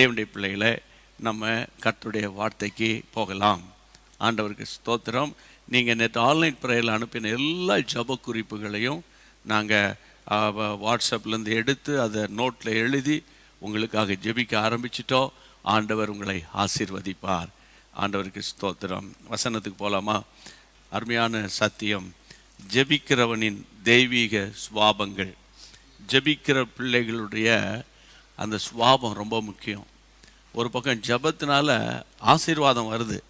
தேவனுடைய பிள்ளைகளை நம்ம கர்த்துடைய வார்த்தைக்கு போகலாம். ஆண்டவருக்கு ஸ்தோத்திரம். நீங்கள் நேற்று ஆன்லைன் ப்ரேயரில் அனுப்பின எல்லா ஜப குறிப்புகளையும் நாங்கள் வாட்ஸ்அப்லேருந்து எடுத்து அதை நோட்டில் எழுதி உங்களுக்காக ஜெபிக்க ஆரம்பிச்சிட்டோம். ஆண்டவர் உங்களை ஆசீர்வதிப்பார். ஆண்டவருக்கு ஸ்தோத்திரம். வசனத்துக்கு போகலாமா அருமையான சத்தியம். ஜெபிக்கிறவனின் தெய்வீக சுவாபங்கள். ஜெபிக்கிற பிள்ளைகளுடைய அந்த சுவாபம் ரொம்ப முக்கியம். ஒரு பக்கம் ஜபத்தினால ஆசீர்வாதம் வருது.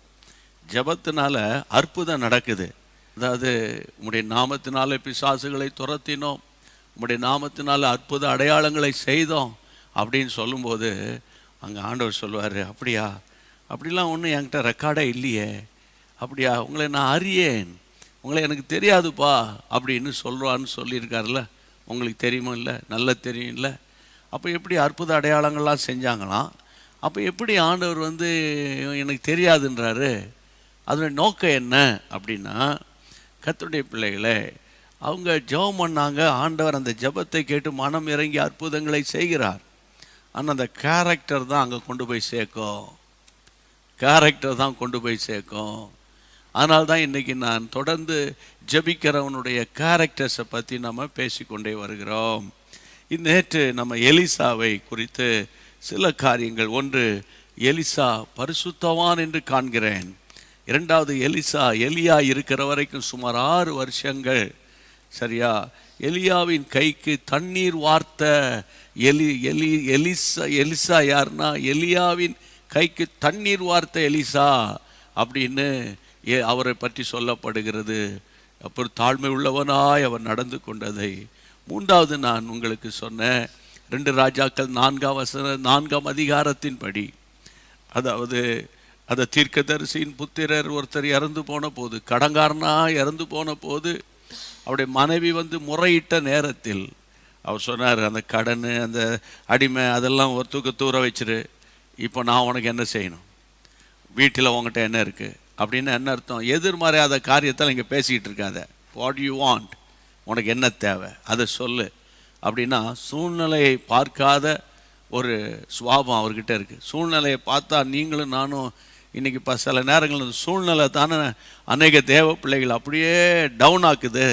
ஜபத்தினால அற்புதம் நடக்குது. அதாவது உம்முடைய நாமத்தினால பிசாசுகளை துரத்தினோம். உம்முடைய நாமத்தினால அற்புத அடையாளங்களை செய்தோம் அப்படின்னு சொல்லும்போது அங்கே ஆண்டவர் சொல்லுவார் அப்படியா? அப்படிலாம் ஒன்றும் என்கிட்ட ரெக்கார்டே இல்லையே. அப்படியா? உங்களை நான் அறியேன். உங்களை எனக்கு தெரியாதுப்பா. அப்படின்னு சொல்கிறான்னு சொல்லியிருக்காருல்ல. உங்களுக்கு தெரியுமா இல்லை? நல்லா தெரியும் இல்லை அப்போ எப்படி அற்புத அடையாளங்கள்லாம் செஞ்சாங்களாம்? அப்போ எப்படி ஆண்டவர் வந்து எனக்கு தெரியாதுன்றாரு? அதனுடைய நோக்கம் என்ன அப்படின்னா கத்துடைய பிள்ளைகளே அவங்க ஜெபம் பண்ணாங்க ஆண்டவர் அந்த ஜெபத்தை கேட்டு மனம் இறங்கி அற்புதங்களை செய்கிறார். ஆனால் அந்த கேரக்டர் தான் அங்கே கொண்டு போய் சேர்க்கும். கேரக்டர் தான் கொண்டு போய் சேர்க்கும். அதனால தான் இன்றைக்கி நான் தொடர்ந்து ஜெபிக்கிறவனுடைய கேரக்டர்ஸை பற்றி நம்ம பேசிக்கொண்டே வருகிறோம். நேற்று நம்ம எலிசாவை குறித்து சில காரியங்கள். ஒன்று எலிசா பரிசுத்தவான் என்று காண்கிறேன். இரண்டாவது எலிசா எலியா இருக்கிற வரைக்கும் சுமார் ஆறு வருஷங்கள். சரியா? எலியாவின் கைக்கு தண்ணீர் வார்த்த எலி எலி எலிசா எலிசா யாருன்னா எலியாவின் கைக்கு தண்ணீர் வார்த்த எலிசா அப்படின்னு ஏ- அவரை பற்றி சொல்லப்படுகிறது. அப்புறம் தாழ்மை உள்ளவனாய் அவர் நடந்து கொண்டதை. மூன்றாவது நான் உங்களுக்கு சொன்னேன். ரெண்டு ராஜாக்கள் நான்காம் வசன நான்காம் அதிகாரத்தின்படி. அதாவது அந்த தீர்க்கதரிசியின் புத்திரர் ஒருத்தர் இறந்து போன போது கடங்காரனாக இறந்து போன போது அவருடைய மனைவி வந்து முறையிட்ட நேரத்தில் அவர் சொன்னார் அந்த கடன் அந்த அடிமை அதெல்லாம் ஒரு தூக்க தூர வச்சிரு. இப்போ நான் உனக்கு என்ன செய்யணும்? வீட்டில் உங்ககிட்ட என்ன இருக்குது அப்படின்னு என்ன அர்த்தம்? எதிர்மறையாத காரியத்தில் இங்கே பேசிக்கிட்டு இருக்காத. வாட் யூ வாண்ட் உனக்கு என்ன தேவை? அதை சொல்லு. அப்படின்னா சூழ்நிலையை பார்க்காத ஒரு சுவாபம் அவர்கிட்ட இருக்குது சூழ்நிலையை பார்த்தா நீங்களும் நானும் இன்றைக்கி இப்போ சில நேரங்களில் இந்த சூழ்நிலை தானே அநேக தேவ பிள்ளைகள் அப்படியே டவுன் ஆக்குது.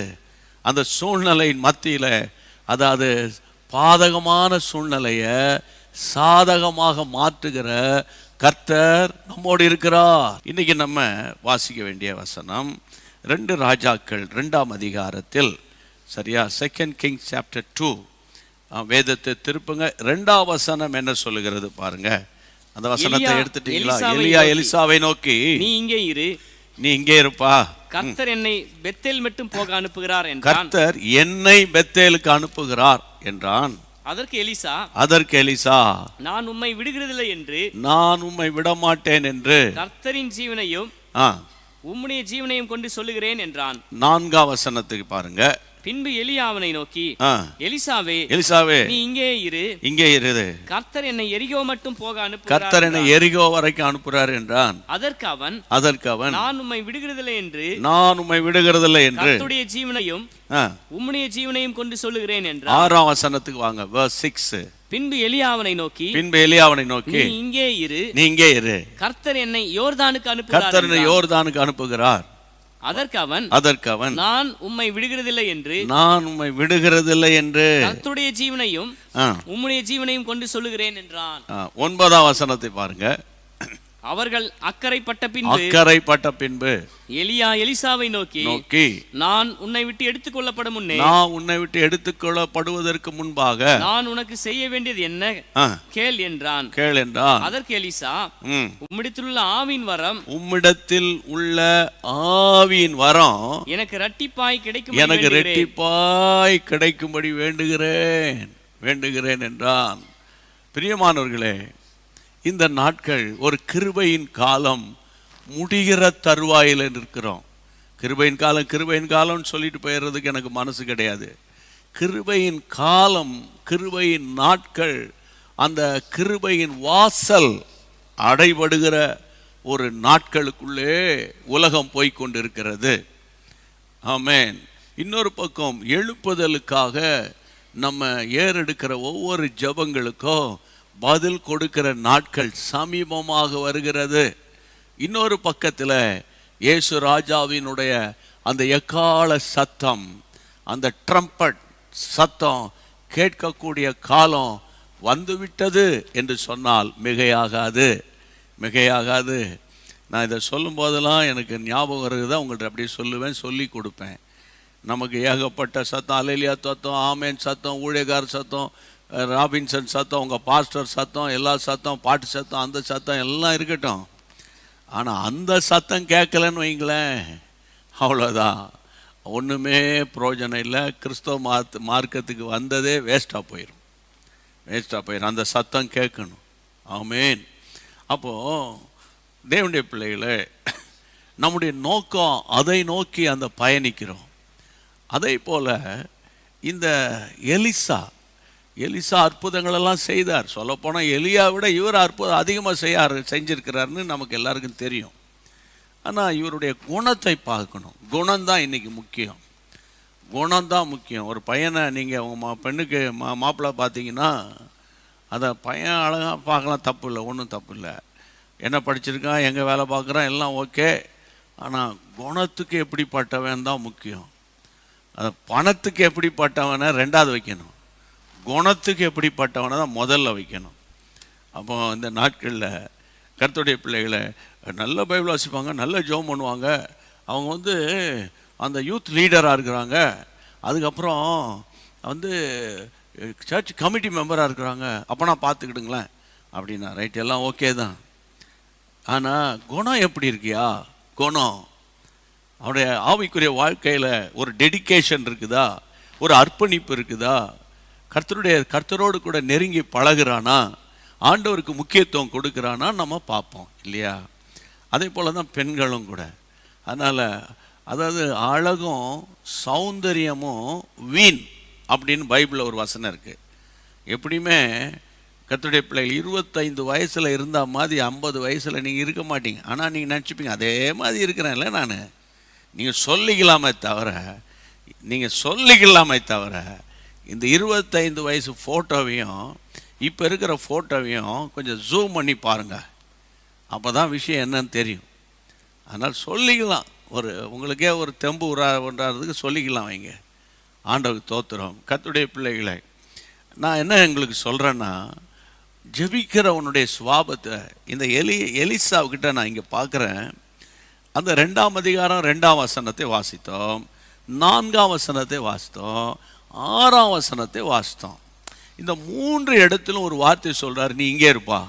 அந்த சூழ்நிலையின் மத்தியில் அதாவது பாதகமான சூழ்நிலையை சாதகமாக மாற்றுகிற கர்த்தர் நம்மோடு இருக்கிறார். இன்றைக்கி நம்ம வாசிக்க வேண்டிய வசனம் ரெண்டு ராஜாக்கள் ரெண்டாம் அதிகாரத்தில் சரியா? செகண்ட் கிங் சாப்டர் டூ வேதத்தை திருப்புங்க. ரெண்டாம் வசனம் என்ன சொல்லுகிறது பாருங்க. அந்த வசனத்தை எடுத்துட்டீங்களா? எலியா எலிசாவை நோக்கி. நீ இங்கே இரு. நீ இங்கே இருப்பா. கர்த்தர் என்னை பெத்தேல் மட்டும் போக அனுப்புகிறார் என்றான். கர்த்தர் என்னை பெத்தேலுக்கு அனுப்புகிறார் என்றான். அதற்கு எலிசா அதற்கு எலிசா நான் உம்மை விடுகிறதில்லை என்று நான் உம்மை விடமாட்டேன் என்று. கர்த்தரின் ஜீவனையும் உம்முடைய ஜீவனையும் கொண்டு சொல்லுகிறேன் என்றான். நான்காம் வசனத்துக்கு பாருங்க. பின்பு எலியா அவனை நோக்கி எலிசாவே எலிசாவே நீ இங்கே இரு. இங்கே இரு. கர்த்தர் என்னை எரிகோ மட்டும் போக கர்த்தர் என்னை எரிகோ வரைக்கும் அனுப்புறார் என்றான். அதற்கு அவன் அதற்கு அவன் நான் உம்மை விடுகிறதில்லை என்று நான் உம்மை விடுகிறதில்லை என்று கர்த்தருடைய ஜீவனையும் உம்முடைய ஜீவனையும் கொண்டு சொல்லுகிறேன் என்றான். ஆறாம் வசனத்துக்கு வாங்க சிக்ஸ் பின்பு எலியா அவனை நோக்கி பின்பு எலியாவனை நோக்கி நீ இங்கே இரு. நீ இங்கே இரு. கர்த்தர் என்னை யோர்தானுக்கு அனுப்புகிறார் கர்த்தர் என்னை. யோர்தானுக்கு அனுப்புகிறார். அதற்கு அவன் அதற்கு அவன் நான் உம்மை விடுகிறதில்லை என்று நான் உம்மை விடுகிறதில்லை என்று கர்த்தருடைய ஜீவனையும் உம்முடைய ஜீவனையும் கொண்டு சொல்லுகிறேன் என்றான். ஒன்பதாம் வசனத்தை பாருங்க. அவர்கள் அக்கறைப்பட்ட பின்பு அக்கறைப்பட்ட பின்பு எலியா எலிசாவை நோக்கி நோக்கி நான் உன்னை விட்டு எடுத்துக்கொள்ளப்படும் முன்னே நான் உன்னை விட்டு எடுத்துக்கொள்ளப்படுவதற்கு முன்பாக நான் உனக்கு செய்ய வேண்டியது என்ன? கேள் என்றான். கேள் என்றான். அதற்கு எலிசா ம். உம்மிடத்திலுள்ள ஆவின் வரம் உம்மிடத்தில் உள்ள ஆவியின் வரம் எனக்கு ரட்டிப்பாய் கிடைக்கும் எனக்கு ரெட்டிப்பாய் கிடைக்கும்படி வேண்டுகிறேன். வேண்டுகிறேன் என்றான். பிரியமானவர்களே இந்த நாட்கள் ஒரு கிருபையின் காலம் முடிகிற தருவாயில் நிற்கிறோம். கிருபையின் காலம் கிருபையின் காலம்னு சொல்லிட்டு போயிடுறதுக்கு எனக்கு மனசு கிடையாது. கிருபையின் காலம் கிருபையின் நாட்கள் அந்த கிருபையின் வாசல் அடைபடுகிற ஒரு நாட்களுக்குள்ளே உலகம் போய்கொண்டிருக்கிறது. ஆமேன். இன்னொரு பக்கம் எழுப்புதலுக்காக நம்ம ஏறெடுக்கிற ஒவ்வொரு ஜெபங்களுக்கும் பதில் கொடுக்கிற நாட்கள் சமீபமாக வருகிறது. இன்னொரு பக்கத்தில் இயேசு ராஜாவினுடைய அந்த எக்கால சத்தம் அந்த ட்ரம்பட் சத்தம் கேட்கக்கூடிய காலம் வந்துவிட்டது என்று சொன்னால் மிகையாகாது. மிகையாகாது. நான் இதை சொல்லும் போதெல்லாம் எனக்கு ஞாபகம் வருதுதான் உங்கள்கிட்ட அப்படியே சொல்லுவேன் சொல்லி கொடுப்பேன். நமக்கு ஏகப்பட்ட சத்தம் அலைலியா சத்தம் ஆமேன் சத்தம் ஊழியக்கார சத்தம் ராபின்சன் சத்தம் உங்கள் பாஸ்டர் சத்தம் எல்லா சத்தம் பாட்டு சத்தம் அந்த சத்தம் எல்லாம் இருக்கட்டும். ஆனால் அந்த சத்தம் கேட்கலன்னு வைங்களேன் அவ்வளோதான் ஒன்றுமே பிரயோஜனம் இல்லை. கிறிஸ்தவ மார்த் மார்க்கத்துக்கு வந்ததே வேஸ்ட்டாக போயிடும் வேஸ்ட்டாக போயிடும் அந்த சத்தம் கேட்கணும். ஆமேன். அப்போது தேவனுடைய பிள்ளைகளே நம்முடைய நோக்கம் அதை நோக்கி அந்த பயணிக்கிறோம். அதே போல் இந்த எலிசா எலிசா அற்புதங்களெல்லாம் செய்தார். சொல்லப்போனால் எலியா விட இவர் அற்புதம் அதிகமாக செய்ய செஞ்சிருக்கிறாருன்னு நமக்கு எல்லாருக்கும் தெரியும். ஆனால் இவருடைய குணத்தை பார்க்கணும். குணம்தான் இன்றைக்கி முக்கியம். குணம்தான் முக்கியம். ஒரு பையனை நீங்கள் உங்கள் மா பெண்ணுக்கு மா மாப்பிள்ளை பார்த்தீங்கன்னா அதை பையன் அழகாக பார்க்கலாம் தப்பு இல்லை ஒன்றும் தப்பு இல்லை. என்ன படிச்சிருக்கான் எங்கே வேலை பார்க்குறான் எல்லாம் ஓகே. ஆனால் குணத்துக்கு எப்படிப்பட்டவன் தான் முக்கியம். அதை பணத்துக்கு எப்படிப்பட்டவனை ரெண்டாவது வைக்கணும். குணத்துக்கு எப்படிப்பட்டவனை தான் முதல்ல வைக்கணும். அப்போ இந்த நாட்களில் கருத்துடைய பிள்ளைகளை நல்ல பைபிள் வாசிப்பாங்க நல்ல ஜோம் பண்ணுவாங்க. அவங்க வந்து அந்த யூத் லீடராக இருக்கிறாங்க. அதுக்கப்புறம் வந்து சர்ச் கமிட்டி மெம்பராக இருக்கிறாங்க. அப்போனா பார்த்துக்கிடுங்களேன் அப்படின்னா ரைட் எல்லாம் ஓகே தான். ஆனால் குணம் எப்படி இருக்கியா? குணம். அவனுடைய ஆவிக்குரிய வாழ்க்கையில் ஒரு டெடிகேஷன் இருக்குதா? ஒரு அர்ப்பணிப்பு இருக்குதா? கர்த்தருடைய கர்த்தரோடு கூட நெருங்கி பழகுறானா? ஆண்டவருக்கு முக்கியத்துவம் கொடுக்குறானா? நம்ம பார்ப்போம் இல்லையா? அதே போல் தான் பெண்களும் கூட. அதனால் அதாவது அழகும் சௌந்தரியமும் வீண் அப்படின்னு பைபிளில் ஒரு வசனம் இருக்குது எப்படியுமே கத்துடைய பிள்ளைகள் இருபத்தைந்து வயசில் இருந்தால் மாதிரி ஐம்பது வயசில் நீங்கள் இருக்க மாட்டீங்க. ஆனால் நீங்கள் நினச்சிப்பீங்க அதே மாதிரி இருக்கிறேன்ல நான்? நீங்கள் சொல்லிக்கலாமே தவிர நீங்கள் சொல்லிக்கலாமே தவிர இந்த இருபத்தைந்து வயசு ஃபோட்டோவையும் இப்போ இருக்கிற ஃபோட்டோவையும் கொஞ்சம் ஜூம் பண்ணி பாருங்கள் அப்போ தான் விஷயம் என்னன்னு தெரியும். அதனால் சொல்லிக்கலாம். ஒரு உங்களுக்கே ஒரு தெம்பு உரா உண்டாகிறதுக்கு சொல்லிக்கலாம் வைங்க. ஆண்டவுக்கு தோத்துறோம் கத்துடைய பிள்ளைகளை நான் என்ன எங்களுக்கு சொல்கிறேன்னா ஜெபிக்கிறவனுடைய சுவாபத்தை இந்த எலி எலிசாவுக்கிட்ட நான் இங்கே பார்க்குறேன். அந்த ரெண்டாம் அதிகாரம் ரெண்டாம் வசனத்தை வாசித்தோம். நான்காம் வசனத்தை வாசித்தோம். ஆறாம் வசனத்தை வாசித்தோம். இந்த மூன்று இடத்திலும் ஒரு வார்த்தை சொல்கிறார் நீ இங்கே இருப்பா.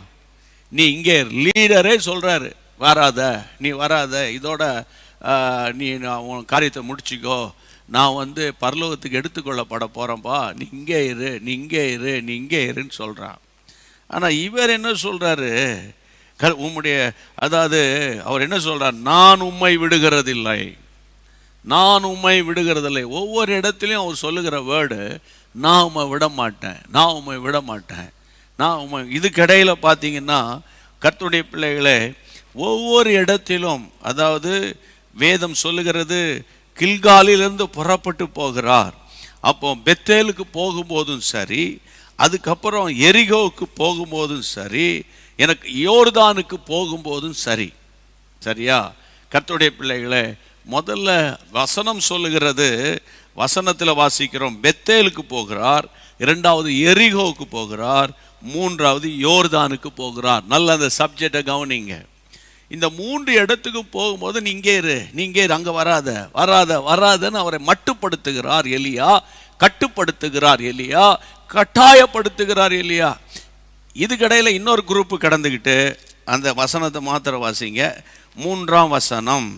நீ இங்கே லீடரே சொல்கிறாரு வராத. நீ வராத. இதோட நீ நான் உன் காரியத்தை முடிச்சுக்கோ. நான் வந்து பரலோகத்துக்கு எடுத்துக்கொள்ளப்பட போகிறேன்ப்பா நீ இங்கே இரு. நீ இங்கே இரு. நீ இங்கே இருன்னு சொல்கிறான் ஆனால் இவர் என்ன சொல்கிறாரு க உம்முடைய அதாவது அவர் என்ன சொல்கிறார் நான் உம்மை விடுகிறதில்லை. நான் உம்மை விடுகிறதில்லை. ஒவ்வொரு இடத்துலையும் அவர் சொல்லுகிற வேர்டு நான் உண்மை விட மாட்டேன் நான் உண்மை விட மாட்டேன் நான் உண்மை இதுக்கிடையில் பார்த்தீங்கன்னா கர்த்துடைய பிள்ளைகளே ஒவ்வொரு இடத்திலும் அதாவது வேதம் சொல்லுகிறது கில்காலிலிருந்து புறப்பட்டு போகிறார். அப்போ பெத்தேலுக்கு போகும்போதும் சரி அதுக்கப்புறம் எரிகோவுக்கு போகும்போதும் சரி எனக்கு யோர்தானுக்கு போகும்போதும் சரி. சரியா? கர்த்துடைய பிள்ளைகளே முதல்ல வசனம் சொல்லுகிறது வசனத்தில் வாசிக்கிறோம் பெத்தேலுக்கு போகிறார் இரண்டாவது எரிகோவுக்கு போகிறார் மூன்றாவது யோர்தானுக்கு போகிறார். நல்ல அந்த சப்ஜெக்டை கவனிங்க. இந்த மூன்று இடத்துக்கும் போகும்போது நீங்கே இரு நீங்கே இரு அங்கே வராத வராத வராதன்னு அவரை மட்டுப்படுத்துகிறார் எலியா கட்டுப்படுத்துகிறார் எலியா கட்டாயப்படுத்துகிறார் எலியா. இதுக்கிடையில் இன்னொரு குரூப்பு கடந்துக்கிட்டு அந்த வசனத்தை மாத்திர வாசிங்க. மூன்றாம் வசனம்.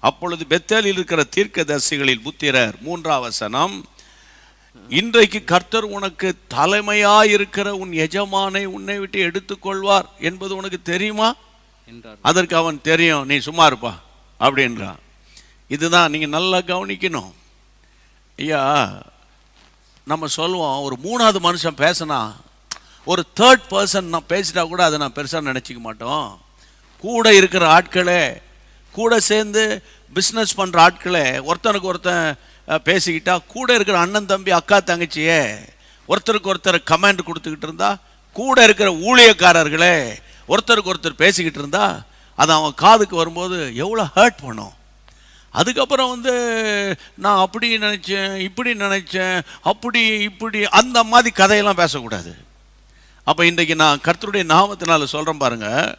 அப்பொழுது பெத்தேலில் இருக்கிற தீர்க்கதரிசிகளில் புத்திரர் மூன்றாம் வசனம் இன்றைக்கு கர்த்தர் உனக்கு தலைமையாயிருக்கிற உன் எஜமானை உன்னை விட்டு எடுத்துக்கொள்வார் என்பது உனக்கு தெரியுமா? என்றார். அதற்கு அவன் தெரியும் நீ சும்மா இருப்பா அப்படின்றான். இதுதான் நீங்கள் நல்லா கவனிக்கணும். ஐயா நம்ம சொல்லுவோம் ஒரு மூணாவது மனுஷன் பேசினா ஒரு தேர்ட் பர்சன் நான் பேசிட்டா கூட அதை நான் பெருசாக நினச்சிக்க மாட்டோம். கூட இருக்கிற ஆட்களே கூட சேர்ந்து பிஸ்னஸ் பண்ணுற ஆட்களே ஒருத்தனுக்கு ஒருத்தன் பேசிக்கிட்டால் பேசிக்கிட்டா கூட இருக்கிற அண்ணன் தம்பி அக்கா தங்கச்சியே ஒருத்தருக்கு ஒருத்தர் கமெண்ட் கொடுத்துக்கிட்டு இருந்தா கூட இருக்கிற ஊழியக்காரர்களே ஒருத்தருக்கு ஒருத்தர் பேசிக்கிட்டு இருந்தா அது அவன் காதுக்கு வரும்போது எவ்வளோ ஹர்ட் பண்ணும். அதுக்கப்புறம் வந்து நான் அப்படி நினச்சேன் இப்படி நினச்சேன் அப்படி இப்படி அந்த மாதிரி கதையெல்லாம் பேசக்கூடாது. அப்போ இன்றைக்கி நான் கர்த்தருடைய நாமத்தினால் சொல்கிறேன் பாருங்கள்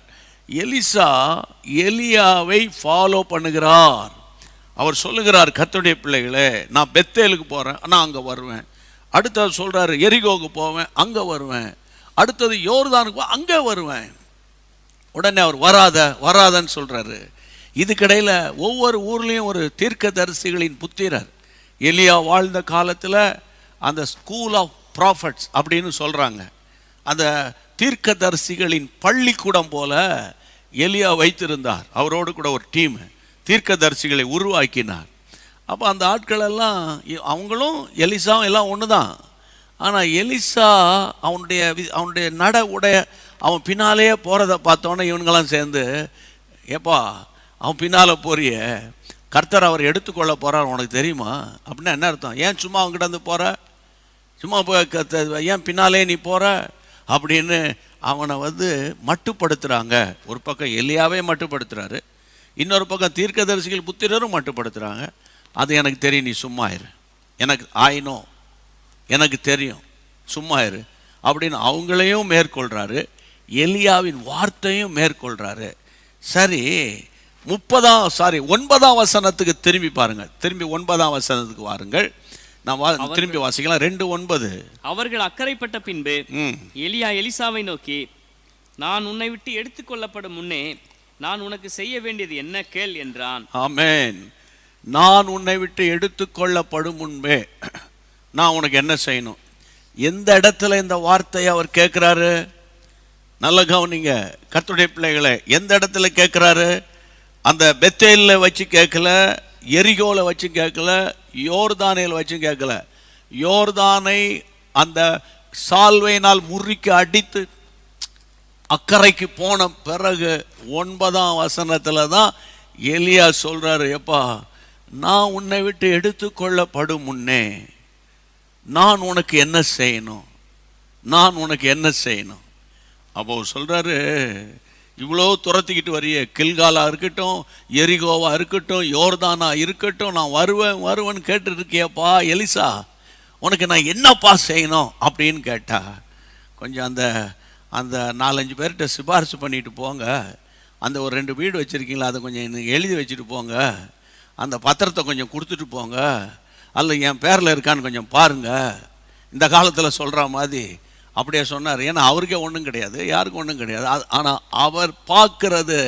எலிசா எலியாவை ஃபாலோ பண்ணுகிறார். அவர் சொல்லுகிறார் கத்துடைய பிள்ளைகளே நான் பெத்தேலுக்கு போகிறேன் ஆனால் அங்கே வருவேன். அடுத்தது சொல்கிறாரு எரிகோவுக்கு போவேன் அங்கே வருவேன். அடுத்தது யோர்தானுக்கு அங்கே வருவேன். உடனே அவர் வராத வராதன்னு சொல்கிறாரு இதுக்கிடையில் ஒவ்வொரு ஊர்லேயும் ஒரு தீர்க்கதரிசிகளின் புத்திரர். எலியா வாழ்ந்த காலத்தில் அந்த ஸ்கூல் ஆஃப் ப்ராஃபட்ஸ் அப்படின்னு சொல்கிறாங்க அந்த தீர்க்கதரிசிகளின் பள்ளிக்கூடம் போல எலியா வைத்திருந்தார். அவரோடு கூட ஒரு டீம் தீர்க்கதரிசிகளை உருவாக்கினார். அப்போ அந்த ஆட்கள் எல்லாம் இ- அவங்களும் எலிசாவும் எல்லாம் ஒன்று தான் ஆனால் எலிசா அவனுடைய வி- அவனுடைய நட உடைய அவன் பின்னாலேயே போகிறத பார்த்தோன்னே இவனுங்களாம் சேர்ந்து ஏப்பா அவன் பின்னால் போறிய. கர்த்தர் அவர் எடுத்துக்கொள்ள போகிறார் உனக்கு தெரியுமா? அப்படின்னா என்ன அர்த்தம்? ஏன் சும்மா அவங்ககிட்ட வந்து போகிற சும்மா போய் ஏன் பின்னாலே நீ போகிற அப்படின்னு அவனை வந்து மட்டுப்படுத்துகிறாங்க ஒரு பக்கம் எலியாவே மட்டுப்படுத்துகிறாரு இன்னொரு பக்கம் தீர்க்கதரிசிகள் புத்திரரும் மட்டுப்படுத்துகிறாங்க அது எனக்கு தெரியும் நீ சும்மா இரு. எனக்கு ஆயினோ எனக்கு தெரியும். சும்மா இரு. அப்படின்னு அவங்களையும் மேற்கொள்கிறாரு எலியாவின் வார்த்தையும் மேற்கொள்கிறாரு சரி முப்பதாம் சாரி ஒன்பதாம் வசனத்துக்கு திரும்பி பாருங்கள் திரும்பி ஒன்பதாம் வசனத்துக்கு வாருங்கள். நான் திரும்பி வாசிக்கலாம். ரெண்டு ஒன்பது. அவர்கள் அக்கறைப்பட்ட பின்பு எலியா எலிசாவை நோக்கி நான் உன்னை விட்டு எடுத்துக்கொள்ளப்படும் முன்னே நான் உனக்கு செய்ய வேண்டியது என்ன கேள் என்றான். ஆமென். நான் உன்னை விட்டு எடுத்துக்கொள்ளப்படும் முன்பே நான் உனக்கு என்ன செய்யணும்? எந்த இடத்துல இந்த வார்த்தையை அவர் கேட்குறாரு? நல்ல கவனிங்க. கர்த்தருடைய பிள்ளைகளை எந்த இடத்துல கேட்குறாரு? அந்த பெத்தேலில் வச்சு கேட்கல எரிகோல வச்சு கேட்கல யோர்தானில் வச்சு கேட்கல. யோர்தானை அந்த சால்வையினால் முறிக்கு அடித்து அக்கறைக்கு போன பிறகு ஒன்பதாம் வசனத்தில் தான் எலியா சொல்கிறாரு எப்பா நான் உன்னை விட்டு எடுத்துக்கொள்ளப்படும் முன்னே நான் உனக்கு என்ன செய்யணும்? நான் உனக்கு என்ன செய்யணும்? அப்போ சொல்கிறாரு இவ்வளோ துரத்திக்கிட்டு வரிய. கில்காலாக இருக்கட்டும் எரிகோவாக இருக்கட்டும் யோர்தானா இருக்கட்டும் நான் வருவேன் வருவேன்னு கேட்டுருக்கியப்பா எலிசா. உனக்கு நான் என்னப்பா செய்யணும் அப்படின்னு கேட்டா கொஞ்சம் அந்த அந்த நாலஞ்சு பேர்கிட்ட சிபாரிசு பண்ணிட்டு போங்க. அந்த ஒரு ரெண்டு வீடு வச்சுருக்கீங்களா அதை கொஞ்சம் எனக்கு எழுதி வச்சுட்டு போங்க. அந்த பத்திரத்தை கொஞ்சம் கொடுத்துட்டு போங்க. அல்ல என் பேரில் இருக்கான்னு கொஞ்சம் பாருங்கள் இந்த காலத்தில் சொல்கிற மாதிரி அப்படியே சொன்னார். ஏன்னா அவருக்கே ஒன்றும் கிடையாது. யாருக்கும் ஒன்றும் கிடையாது. ஆனால் அவர் பார்க்கிறது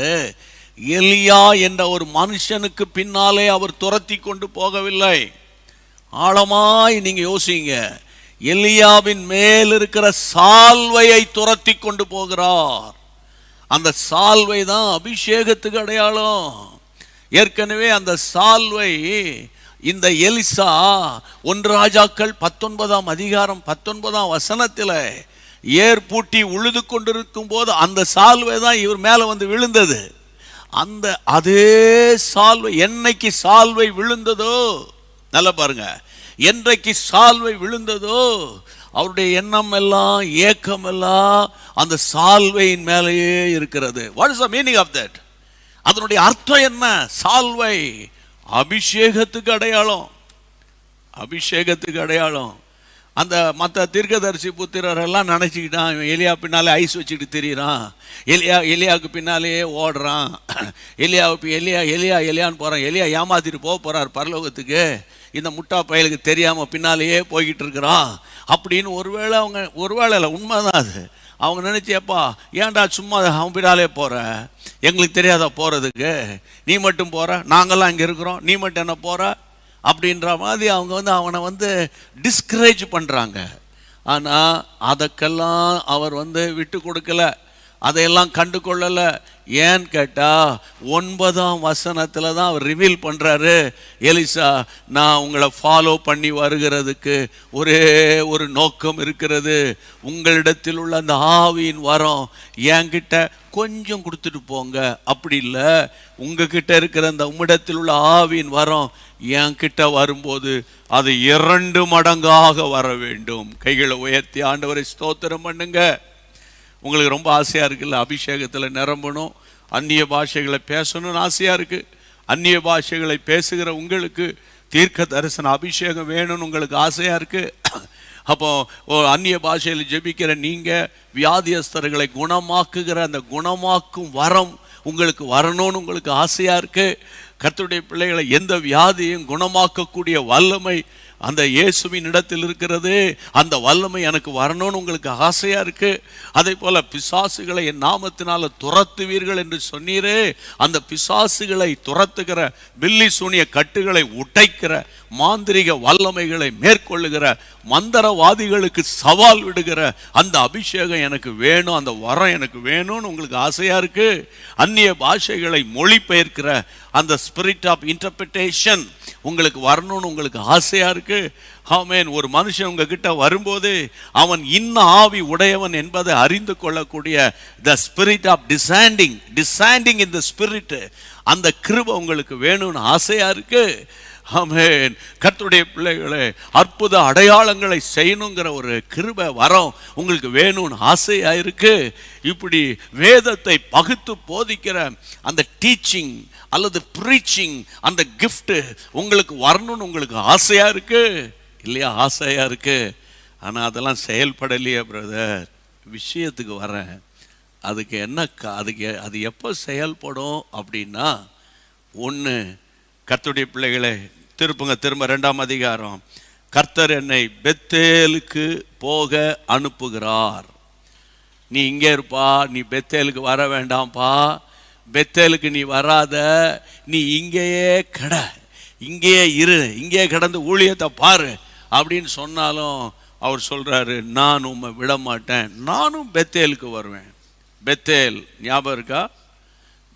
எலியா என்ற ஒரு மனுஷனுக்கு பின்னாலே அவர் துரத்தி கொண்டு போகவில்லை. ஆழமாய் நீங்கள் யோசிங்க. எலியாவின் மேல் இருக்கிற சால்வையை துரத்தி கொண்டு போகிறார். அந்த சால்வை தான் அபிஷேகத்துக்கு அடையாளம். ஏற்கனவே அந்த சால்வை இந்த எலிசா ஒன்று ராஜாக்கள் பத்தொன்பதாம் அதிகாரம் பத்தொன்பதாம் வசனத்தில் ஏர் பூட்டி உழுது கொண்டிருக்கும் போது அந்த சால்வை தான் இவர் மேலே வந்து விழுந்தது. அந்த அதே சால்வை என்னைக்கு சால்வை விழுந்ததோ நல்லா பாருங்க என்றைக்கு சால்வை விழுந்ததோ அவருடைய எண்ணம் எல்லாம் ஏக்கம் எல்லாம் அந்த சால்வையின் மேலேயே இருக்கிறது. What is the meaning of that அதனுடைய அர்த்தம் என்ன? சால்வை. அபிஷேகத்துக்கு அடையாளம். அபிஷேகத்துக்கு அடையாளம். அந்த மற்ற தீர்க்கதரிசி புத்திரரெல்லாம் நினச்சிக்கிட்டான் இவன் எலியா பின்னாலே ஐஸ் வச்சுக்கிட்டு திரியிறான். எலியா எலியாவுக்கு பின்னாலேயே ஓடுறான். எலியாவுக்கு எலியா எலியா எலியான்னு போகிறான் எலியா ஏமாத்திட்டு போக போகிறார் பரலோகத்துக்கு. இந்த முட்டா பயலுக்கு தெரியாமல் பின்னாலேயே போய்கிட்டு இருக்கிறான். அப்படின்னு ஒருவேளை அவங்க ஒருவேளை இல்லை உண்மைதான் அது. அவங்க நினச்சியப்பா ஏன்டா சும்மா அவன் பின்னாலே போகிற எங்களுக்கு தெரியாதா போகிறதுக்கு நீ மட்டும் போகிற நாங்களாம் இங்கே இருக்கிறோம் நீ மட்டும் என்ன போகிற அப்படின்ற மாதிரி அவங்க வந்து அவனை வந்து டிஸ்கரேஜ் பண்ணுறாங்க ஆனால் அதற்கெல்லாம் அவர் வந்து விட்டு கொடுக்கல. அதையெல்லாம் கண்டு கொள்ளலை ஏன்னு கேட்டால் ஒன்பதாம் வசனத்தில் தான் அவர் ரிவீல் பண்ணுறாரு எலிசா நான் உங்களை ஃபாலோ பண்ணி வருகிறதுக்கு ஒரே ஒரு நோக்கம் இருக்கிறது. உங்களிடத்தில் உள்ள அந்த ஆவியின் வரம் என்கிட்ட கொஞ்சம் கொடுத்துட்டு போங்க. அப்படி இல்லை. உங்ககிட்ட இருக்கிற அந்த உம்மிடத்தில் உள்ள ஆவியின் வரம் என்கிட்ட வரும்போது அது இரண்டு மடங்காக வர வேண்டும். கைகளை உயர்த்தி ஆண்டவரை ஸ்தோத்திரம் பண்ணுங்கள் உங்களுக்கு ரொம்ப ஆசையாக இருக்குல்ல அபிஷேகத்தில் நிரம்பணும் அந்நிய பாஷைகளை பேசணும்னு ஆசையாக இருக்குது அந்நிய பாஷைகளை பேசுகிற உங்களுக்கு தீர்க்க தரிசன அபிஷேகம் வேணும்னு உங்களுக்கு ஆசையாக இருக்குது அப்போ ஓ, அந்நிய பாஷையில் ஜெபிக்கிற நீங்கள் வியாதியஸ்தர்களை குணமாக்குகிற அந்த குணமாக்கும் வரம் உங்களுக்கு வரணும்னு உங்களுக்கு ஆசையாக இருக்குது கர்த்தருடைய பிள்ளைகளை எந்த வியாதியும் குணமாக்கக்கூடிய வல்லமை அந்த இயேசுவின் இடத்தில் இருக்கிறது. அந்த வல்லமை எனக்கு வரணும்னு உங்களுக்கு ஆசையாக இருக்குது அதே போல் பிசாசுகளை என் நாமத்தினால் துரத்துவீர்கள் என்று சொன்னீரே. அந்த பிசாசுகளை துரத்துகிற வில்லி சூனிய கட்டுகளை உடைக்கிற மாந்திரிக வல்லமைகளை மேற்கொள்ளுகிற மந்திரவாதிகளுக்கு சவால் விடுகிற அந்த அபிஷேகம் எனக்கு வேணும் அந்த வரம் எனக்கு வேணும்னு உங்களுக்கு ஆசையாக இருக்குது அந்நிய பாஷைகளை மொழிபெயர்க்கிற அந்த ஸ்பிரிட் ஆஃப் இன்டர்பிரிட்டேஷன் உங்களுக்கு வரணும்னு உங்களுக்கு ஆசையாக இருக்குது ஆமென். ஒரு மனுஷன் உங்ககிட்ட வரும்போது அவன் இன்ன ஆவி உடையவன் என்பதை அறிந்து கொள்ளக்கூடிய the spirit of descending descending in the spirit அந்த கிருபை உங்களுக்கு வேணும்னு ஆசையாக இருக்குது ஆமேன். கர்த்தருடைய பிள்ளைகளே அற்புத அடையாளங்களை செய்யணுங்கிற ஒரு கிருபை வரம் உங்களுக்கு வேணும்னு ஆசையாக இருக்கு இப்படி வேதத்தை பகுத்து போதிக்கிற அந்த டீச்சிங் அல்லது ப்ரீச்சிங் அந்த கிஃப்ட்டு உங்களுக்கு வரணும்னு உங்களுக்கு ஆசையாக இருக்கு இல்லையா? ஆசையாக இருக்கு ஆனால் அதெல்லாம் செயல்படலையே பிரதர் விஷயத்துக்கு வரேன். அதுக்கு என்ன அதுக்கு அது எப்போ செயல்படும் அப்படின்னா ஒன்று கர்த்துடைய பிள்ளைகளை திருப்புங்க திரும்ப ரெண்டாம் அதிகாரம். கர்த்தர் என்னை பெத்தேலுக்கு போக அனுப்புகிறார். நீ இங்கே இருப்பா நீ பெத்தேலுக்கு வர வேண்டாம்ப்பா. பெத்தேலுக்கு நீ வராத நீ இங்கேயே கட இங்கேயே இரு இங்கேயே கிடந்து ஊழியத்தை பாரு அப்படின்னு சொன்னாலும் அவர் சொல்கிறாரு நான் உம்மை விட மாட்டேன் நானும் பெத்தேலுக்கு வருவேன். பெத்தேல் ஞாபகம் இருக்கா?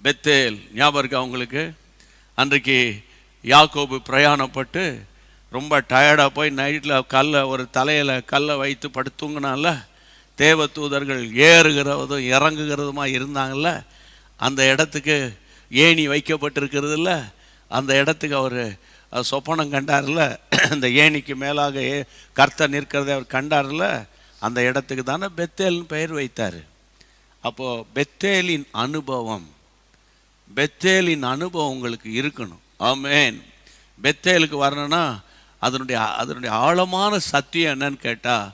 பெத்தேல் ஞாபகம் இருக்கா உங்களுக்கு? அன்றைக்கு யாக்கோபு பிரயாணப்பட்டு ரொம்ப டயர்டாக போய் நைட்டில் கல்லை ஒரு தலையில் கல்லை வைத்து படுத்துங்கனால தேவ தூதர்கள் ஏறுகிறதும் இறங்குகிறதுமாக இருந்தாங்கல்ல அந்த இடத்துக்கு ஏணி வைக்கப்பட்டிருக்கிறதுல அந்த இடத்துக்கு அவர் சொப்பனம் கண்டார்ல அந்த ஏணிக்கு மேலாக ஏ கர்த்தர் நிற்கிறதை அவர் கண்டார்ல அந்த இடத்துக்கு தானே பெத்தேல்னு பெயர் வைத்தார். அப்போது பெத்தேலின் அனுபவம் பெத்தேலின் அனுபவம் உங்களுக்கு இருக்கணும். ஆமேன். பெத்தேலுக்கு வரணும்னா அதனுடைய அதனுடைய ஆழமான சத்தியம் என்னன்னு கேட்டால்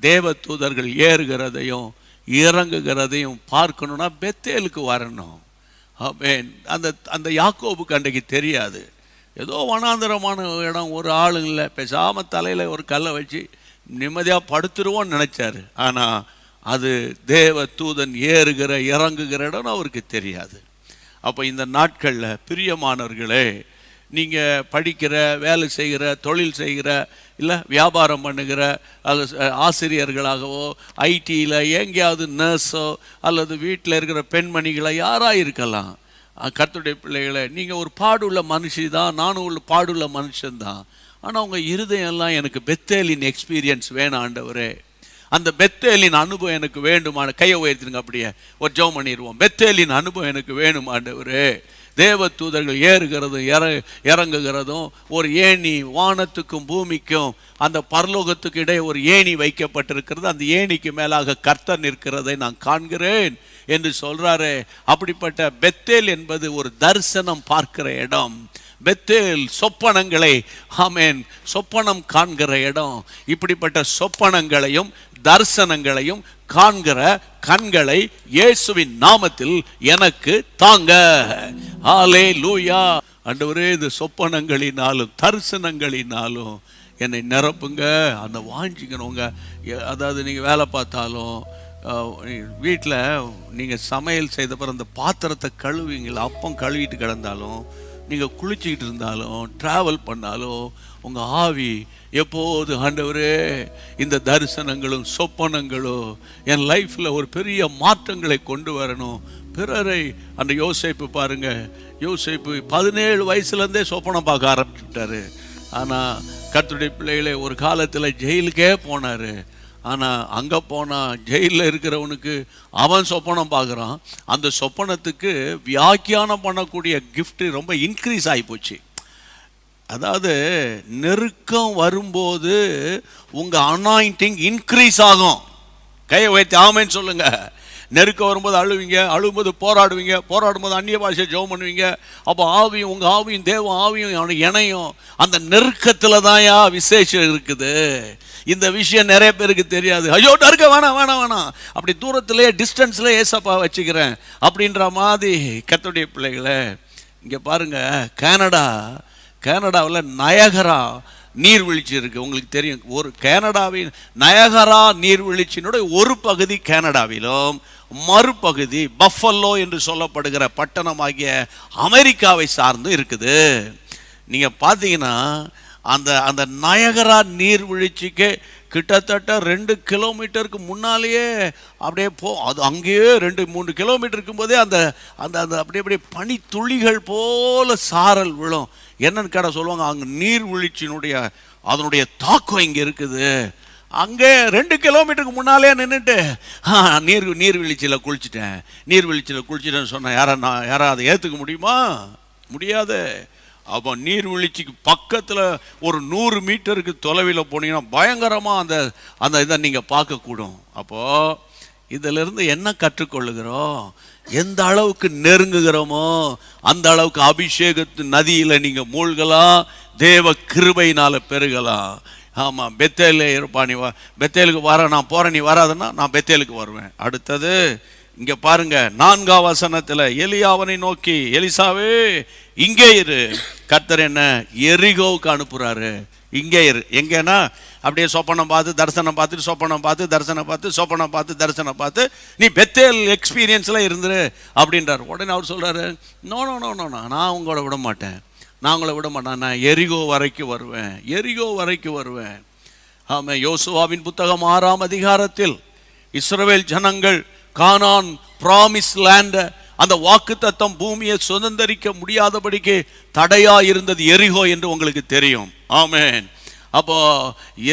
தேவ தூதர்கள் ஏறுகிறதையும் இறங்குகிறதையும் பார்க்கணும்னா பெத்தேலுக்கு வரணும். ஆமேன். அந்த அந்த யாக்கோபுக்கு அன்றைக்கு தெரியாது. ஏதோ வனாந்தரமான இடம் ஒரு ஆளுங்க இல்லை. பேசாமல் தலையில் ஒரு கல்லை வச்சு நிம்மதியாக படுத்துருவோன்னு நினச்சாரு. ஆனால் அது தேவ தூதன் ஏறுகிற இறங்குகிற இடம்னு அவருக்கு தெரியாது. அப்போ இந்த நாட்களில் பிரியமானவர்களே நீங்கள் படிக்கிற வேலை செய்கிற தொழில் செய்கிற இல்லை வியாபாரம் பண்ணுகிற அது ஆசிரியர்களாகவோ ஐடியில் எங்கேயாவது நர்ஸோ அல்லது வீட்டில் இருக்கிற பெண்மணிகளை யாராக இருக்கலாம். கத்துடைய பிள்ளைகளை நீங்கள் ஒரு பாடுள்ள மனுஷி தான் நானும் உள்ள பாடுள்ள மனுஷன்தான். ஆனால் உங்கள் இருதயம் எல்லாம் எனக்கு பெத்தேலின் எக்ஸ்பீரியன்ஸ் வேணாண்டவரே அந்த பெத்தேலின் அனுபவம் எனக்கு வேண்டுமான கையை உயர்த்திருங்க அப்படியே. ஒரு ஜெபம் பண்ணிடுவோம். பெத்தேலின் அனுபவம் எனக்கு வேணுமாண்டவர். தேவ தூதர்கள் ஏறுகிறதும் இற இறங்குகிறதும் ஒரு ஏணி வானத்துக்கும் பூமிக்கும் அந்த பரலோகத்துக்கு இடையே ஒரு ஏணி வைக்கப்பட்டிருக்கிறது. அந்த ஏணிக்கு மேலாக கர்த்தர் நிற்கிறதை நான் காண்கிறேன் என்று சொல்கிறாரு அப்படிப்பட்ட பெத்தேல் என்பது ஒரு தரிசனம் பார்க்கிற இடம். பெத்தேல் சொப்பனங்களை ஆமேன் சொப்பனம் காண்கிற இடம். இப்படிப்பட்ட சொப்பனங்களையும் தரிசனங்களையும் காண்கிற கண்களை இயேசுவின் நாமத்தில் எனக்கு தாங்க. ஆலே லூயா அண்ட ஒரே இது சொப்பனங்களினாலும் தரிசனங்களினாலும் என்னை நிரப்புங்க. அந்த வாஞ்சிக்கணுங்க. அதாவது நீங்கள் வேலை பார்த்தாலும் வீட்டில் நீங்கள் சமையல் செய்த பிறகு அந்த பாத்திரத்தை கழுவிங்களா அப்பம் கழுவிட்டு கிடந்தாலும் நீங்கள் குளிச்சுக்கிட்டு இருந்தாலும் ட்ராவல் பண்ணாலும் உங்கள் ஆவி எப்போது ஆண்டவரே இந்த தரிசனங்களும் சொப்பனங்களும் என் லைஃப்பில் ஒரு பெரிய மாற்றங்களை கொண்டு வரணும். பிறரை அந்த யோசேப்பு பாருங்கள் யோசேப்பு பதினேழு வயசுலேருந்தே சொப்பனம் பார்க்க ஆரம்பிச்சுட்டாரு. ஆனால் கத்துடைய பிள்ளைகளே ஒரு காலத்தில் ஜெயிலுக்கே போனார். ஆனால் அங்கே போனால் ஜெயிலில் இருக்கிறவனுக்கு அவன் சொப்பனம் பார்க்குறான். அந்த சொப்பனத்துக்கு வியாக்கியானம் பண்ணக்கூடிய கிஃப்ட்டு ரொம்ப இன்க்ரீஸ் ஆகிப்போச்சு அதாவது நெருக்கம் வரும்போது உங்கள் அனாயிண்டிங் இன்க்ரீஸ் ஆகும். கையை உயர்த்தி ஆமைன்னு சொல்லுங்கள் நெருக்க வரும்போது அழுவீங்க அழும்போது போராடுவீங்க போராடும்போது அந்நிய பாஷையை ஜெபம் பண்ணுவீங்க. அப்போ ஆவியும் உங்கள் ஆவியும் தேவ ஆவியும் அவனுக்கு இணையும். அந்த நெருக்கத்தில் தான்யா விசேஷம் இருக்குது. இந்த விஷயம் நிறைய பேருக்கு தெரியாது. ஐயோ நறுக்க வேணாம் வேணாம் வேணாம். அப்படி தூரத்திலே டிஸ்டன்ஸ்லேயே ஏசப்பா வச்சுக்கிறேன் அப்படின்ற மாதிரி கத்துடைய பிள்ளைகளை இங்கே பாருங்கள் கனடா கனடாவில் நயகரா நீர்வீழ்ச்சி இருக்குது உங்களுக்கு தெரியும் ஒரு கனடாவின் நயகரா நீர்வீழ்ச்சியினுடைய ஒரு பகுதி கனடாவிலும் மறுபகுதி பஃபல்லோ என்று சொல்லப்படுகிற பட்டணமாகிய அமெரிக்காவை சார்ந்து இருக்குது. நீங்கள் பார்த்தீங்கன்னா அந்த அந்த நயகரா நீர்வீழ்ச்சிக்கு கிட்டத்தட்ட ரெண்டு கிலோமீட்டருக்கு முன்னாலேயே அப்படியே போ அது அங்கேயே ரெண்டு மூணு கிலோமீட்டர் இருக்கும்போதே அந்த அந்த அந்த அப்படியே அப்படியே பனி துளிகள் போல சாரல் விழும். என்னன்னு கேட்ட சொல்லுவாங்க அங்கே நீர்வீழ்ச்சியினுடைய அதனுடைய தாக்கம் இங்கே இருக்குது. அங்கே ரெண்டு கிலோமீட்டருக்கு முன்னாலே நின்றுட்டு நீர் நீர்வீழ்ச்சியில் குளிச்சிட்டேன் நீர்வீழ்ச்சியில் குளிச்சிட்டேன்னு சொன்னேன் யாரா நான் யாரா அதை ஏற்றுக்க முடியுமா? முடியாது. அப்போ நீர்வீழ்ச்சிக்கு பக்கத்தில் ஒரு நூறு மீட்டருக்கு தொலைவில் போனீங்கன்னா பயங்கரமாக அந்த அந்த இதை நீங்கள் பார்க்கக்கூடும். அப்போது இதிலிருந்து என்ன கற்றுக்கொள்ளுகிறோம்? எந்த அளவுக்கு நெருங்குகிறோமோ அந்த அளவுக்கு அபிஷேகத்து நதியில் நீங்கள் மூழ்கலாம் தேவ கிருபையினால் பெருகலாம். ஆமாம் பெத்தேல இருப்பா நீ வா பெத்தேலுக்கு வர நான் போகிறேன் நீ வராதுன்னா நான் பெத்தேலுக்கு வருவேன். அடுத்தது இங்கே பாருங்க நான்காம் வசனத்தில் எலியாவனை நோக்கி எலிசாவே இங்கே இரு. கர்த்தர் என்ன எரிகோவுக்கு அனுப்புகிறாரு இங்கே இரு. எங்கன்னா அப்படியே சொப்பனம் பார்த்து தரிசனம் பார்த்து சொப்பனம் பார்த்து தரிசனம் பார்த்து சொப்பனம் பார்த்து தரிசனம் பார்த்து நீ பெத்தேல் எக்ஸ்பீரியன்ஸில் இருந்துரு அப்படின்றார். உடனே அவர் சொல்கிறாரு நோ நோ நோ நோ நான் உங்களோட விட மாட்டேன். நான் உங்களை விட மாட்டேன். நான் எரிகோ வரைக்கும் வருவேன். எரிகோ வரைக்கும் வருவேன். ஆமாம் யோசுவாவின் புத்தகம் ஆறாம் அதிகாரத்தில் இஸ்ரவேல் ஜனங்கள் கானான் ப்ராமிஸ் லேண்டை அந்த வாக்குத்தத்தம் பூமியை சுதந்தரிக்க முடியாதபடிக்கு தடையா இருந்தது எரிகோ என்று உங்களுக்கு தெரியும். ஆமேன். அப்போ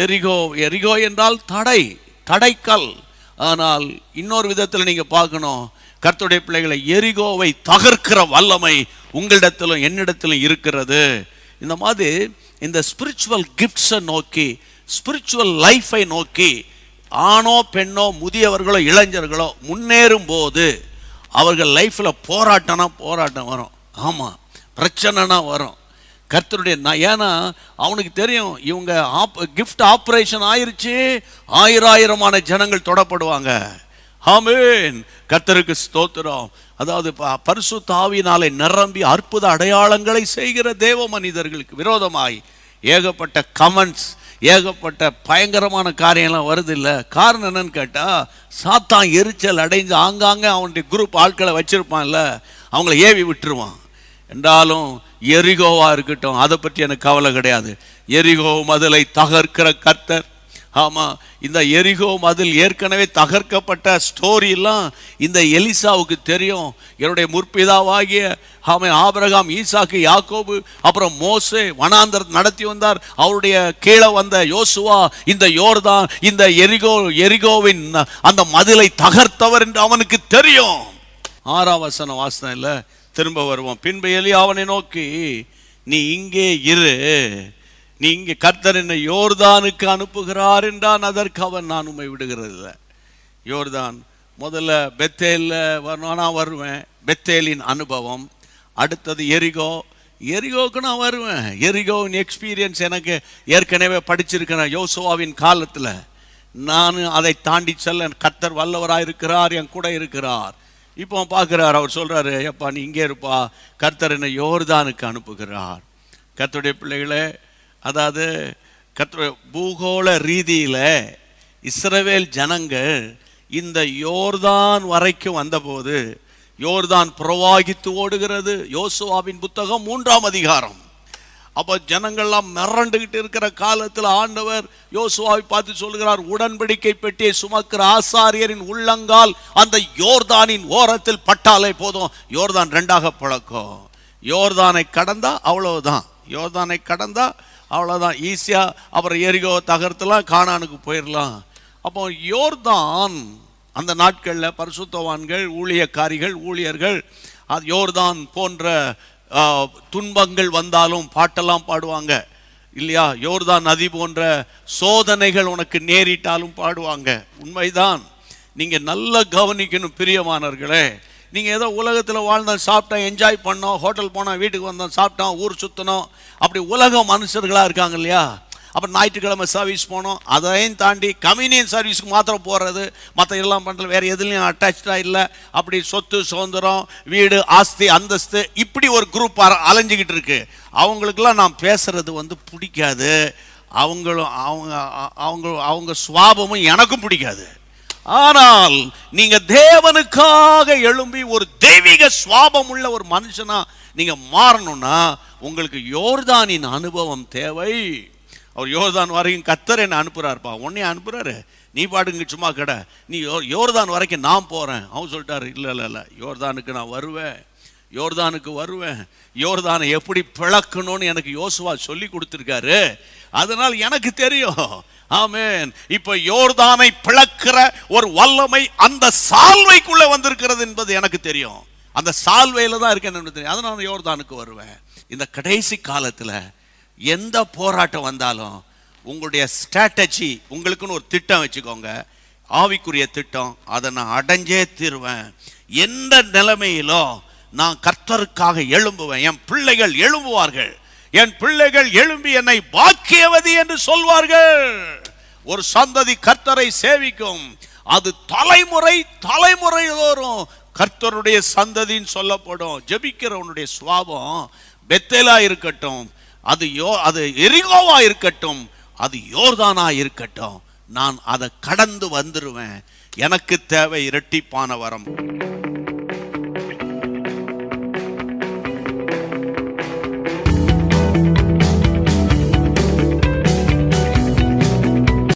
எரிகோ எரிகோ என்றால் தடை தடைக்கல். ஆனால் இன்னொரு விதத்தில் நீங்கள் பார்க்கணும் கர்த்துடைய பிள்ளைகளை எரிகோவை தகர்க்கிற வல்லமை உங்களிடத்திலும் என்னிடத்திலும் இருக்கிறது. இந்த மாதிரி இந்த ஸ்பிரிச்சுவல் கிஃப்ட்ஸை நோக்கி ஸ்பிரிச்சுவல் லைஃபை நோக்கி ஆணோ பெண்ணோ முதியவர்களோ இளைஞர்களோ முன்னேறும் போது அவர்கள் லைஃப்பில் போராட்டம்னா போராட்டம் வரும். ஆமாம் பிரச்சனைனா வரும். கர்த்தருடைய நான் ஏன்னா அவனுக்கு தெரியும் இவங்க ஆப் கிஃப்ட் ஆப்ரேஷன் ஆயிருச்சு ஆயிராயிரமான ஜனங்கள் தொடப்படுவாங்க. ஆமென். கர்த்தருக்கு ஸ்தோத்திரம். அதாவது ப- தாவினாலே நிரம்பி அற்புத அடையாளங்களை செய்கிற தேவ மனிதர்களுக்கு விரோதமாய் ஏகப்பட்ட கமெண்ட்ஸ் ஏகப்பட்ட பயங்கரமான காரியம்லாம் வருது இல்லை காரணம் என்னன்னு கேட்டால் சாத்தான் எரிச்சல் அடைஞ்சு ஆங்காங்க அவனுடைய குரூப் ஆட்களை வச்சிருப்பான்ல அவங்கள ஏவி விட்டுருவான். என்றாலும் எரிகோவா இருக்கட்டும் அதை பற்றி எனக்கு கவலை கிடையாது. எரிகோ மதிலை தகர்க்கிற கர்த்தர். ஆமாம் இந்த எரிகோ மதில் ஏற்கனவே தகர்க்கப்பட்ட ஸ்டோரியெல்லாம் இந்த எலிசாவுக்கு தெரியும். என்னுடைய முற்பிதாவாகிய ஆமை ஆபரகாம் ஈசாக்கு யாக்கோபு அப்புறம் மோசே வனாந்தர் நடத்தி வந்தார். அவருடைய கீழே வந்த யோசுவா இந்த யோர்தான் இந்த எரிகோ எரிகோவின் அந்த மதிலை தகர்த்தவர் என்று அவனுக்கு தெரியும். ஆறாம் வசனம் வாசனம் இல்லை. திரும்ப வருவோம். பின்பு எலி அவனை நோக்கி நீ இங்கே இரு. நீ இங்கே கர்த்தர் என்னை யோர்தானுக்கு அனுப்புகிறார் என்றான். அதற்கு அவன் நான் உண்மை விடுகிறதில்ல. யோர்தான் முதல்ல பெத்தேலில் வரணும். நான் வருவேன். பெத்தேலின் அனுபவம். அடுத்தது எரிகோ. எரிகோவுக்கு நான் வருவேன். எரிகோவின் எக்ஸ்பீரியன்ஸ் எனக்கு ஏற்கனவே படிச்சிருக்கிறேன் யோசுவாவின் காலத்தில். நான் அதை தாண்டி செல்ல கர்த்தர் வல்லவராக இருக்கிறார் என் கூட இருக்கிறார். இப்போ பார்க்குறார் அவர் சொல்கிறாரு எப்பா நீ இங்கே இருப்பா. கர்த்தர் என்னை யோர்தானுக்கு அனுப்புகிறார். கர்த்தருடைய பிள்ளைகளை அதாவது கர்த்தர் பூகோள ரீதியில் இஸ்ரவேல் ஜனங்கள் இந்த யோர்தான் வரைக்கும் வந்தபோது யோர்தான் பிரவாகித்து ஓடுகிறது. யோசுவாவின் புத்தகம் மூன்றாம் அதிகாரம். அப்போ ஜனங்கள்லாம் மிரண்டுகிட்டு இருக்கிற காலத்தில் ஆண்டவர் யோசுவாவை பார்த்து சொல்கிறார் உடன்படிக்கை பெட்டியை சுமக்கிற ஆசாரியரின் உள்ளங்கால் அந்த யோர்தானின் ஓரத்தில் பட்டாலே போதும். யோர்தான் ரெண்டாக பழக்கம் யோர்தானை கடந்தா அவ்வளவுதான். யோர்தானை கடந்தா அவ்வளோதான் ஈஸியாக அப்புறம் எரிகோ தகர்த்தலாம் காணானுக்கு போயிடலாம் அப்போ யோர்தான் அந்த நாட்களில் பரிசுத்தவான்கள் ஊழியக்காரிகள் ஊழியர்கள் அது யோர்தான் போன்ற துன்பங்கள் வந்தாலும் பாட்டெல்லாம் பாடுவாங்க. இல்லையா? யோர்தான் நதி போன்ற சோதனைகள் உனக்கு நேரிட்டாலும் பாடுவாங்க. உண்மைதான். நீங்கள் நல்லா கவனிக்கணும் பிரியமானவர்களே நீங்கள் ஏதோ உலகத்தில் வாழ்ந்தோம் சாப்பிட்டோம் என்ஜாய் பண்ணோம் ஹோட்டல் போனோம் வீட்டுக்கு வந்தோம் சாப்பிட்டோம் ஊர் சுற்றணும் அப்படி உலக மனுஷர்களாக இருக்காங்க இல்லையா? அப்புறம் ஞாயிற்றுக்கிழமை சர்வீஸ் போனோம். அதையும் தாண்டி கம்யூனியன் சர்வீஸ்க்கு மாத்திரம் போகிறது மற்ற எல்லாம் பண்ணுறது வேறு எதுலேயும் அட்டாச்சாக இல்லை. அப்படி சொத்து சுதந்திரம் வீடு ஆஸ்தி அந்தஸ்து இப்படி ஒரு குரூப் அலைஞ்சிக்கிட்டு இருக்கு. அவங்களுக்கெல்லாம் நான் பேசுகிறது வந்து பிடிக்காது. அவங்களும் அவங்க அவங்க அவங்க சுவாபமும் எனக்கும் பிடிக்காது. ஆனால் நீங்க தேவனுக்காக எழும்பி ஒரு தெய்வீக சுவாபம் உள்ள ஒரு மனுஷனா நீங்க மாறணும்னா உங்களுக்கு யோர்தானின் அனுபவம் தேவை. அவர் யோர்தான் வரைக்கும் கத்தர் என்னை அனுப்புகிறாருப்பா உன்னை அனுப்புகிறாரு நீ பாடுங்க சும்மா கடை. நீ யோ- யோர்தான் வரைக்கும் நான் போகிறேன் அவன் சொல்லிட்டாரு இல்லை இல்லை இல்லை. யோர்தானுக்கு நான் வருவேன். யோர்தானுக்கு வருவேன். யோர்தானை எப்படி பிளக்கணும்னு எனக்கு யோசுவா சொல்லி கொடுத்துருக்காரு. அதனால் எனக்கு தெரியும். ஆமேன். இப்போ யோர்தானை பிளக்கிற ஒரு வல்லமை அந்த சால்வைக்குள்ளே வந்திருக்கிறது என்பது எனக்கு தெரியும். அந்த சால்வையில் தான் இருக்கேன் தெரியும். அதனால் நான் யோர்தானுக்கு வருவேன். இந்த கடைசி காலத்தில் எந்த போராட்டம் வந்தாலும் உங்களுடைய ஸ்ட்ராட்டஜி உங்களுக்குன்னு ஒரு திட்டம் வச்சுக்கோங்க. ஆவிக்குரிய திட்டம் அதை நான் அடைஞ்சே தீருவேன். எந்த நிலைமையிலும் நான் கர்த்தருக்காக எழும்புவேன். என் பிள்ளைகள் எழும்புவார்கள். என் பிள்ளைகள் எழும்பி என்னை பாக்கியவதி என்று சொல்வார்கள். ஒரு சந்ததி கர்த்தரை சேவிக்கும். அது தலைமுறை தலைமுறை தோறும் கர்த்தருடைய சந்ததின்னு சொல்லப்படும். ஜெபிக்கிறவனுடைய சுவாபம் பெத்தேலா இருக்கட்டும் அது யோ அது எரிகோவா இருக்கட்டும் அது யோர்தானா இருக்கட்டும். நான் அதை கடந்து வந்துருவேன். எனக்கு தேவை இரட்டிப்பான வரம்.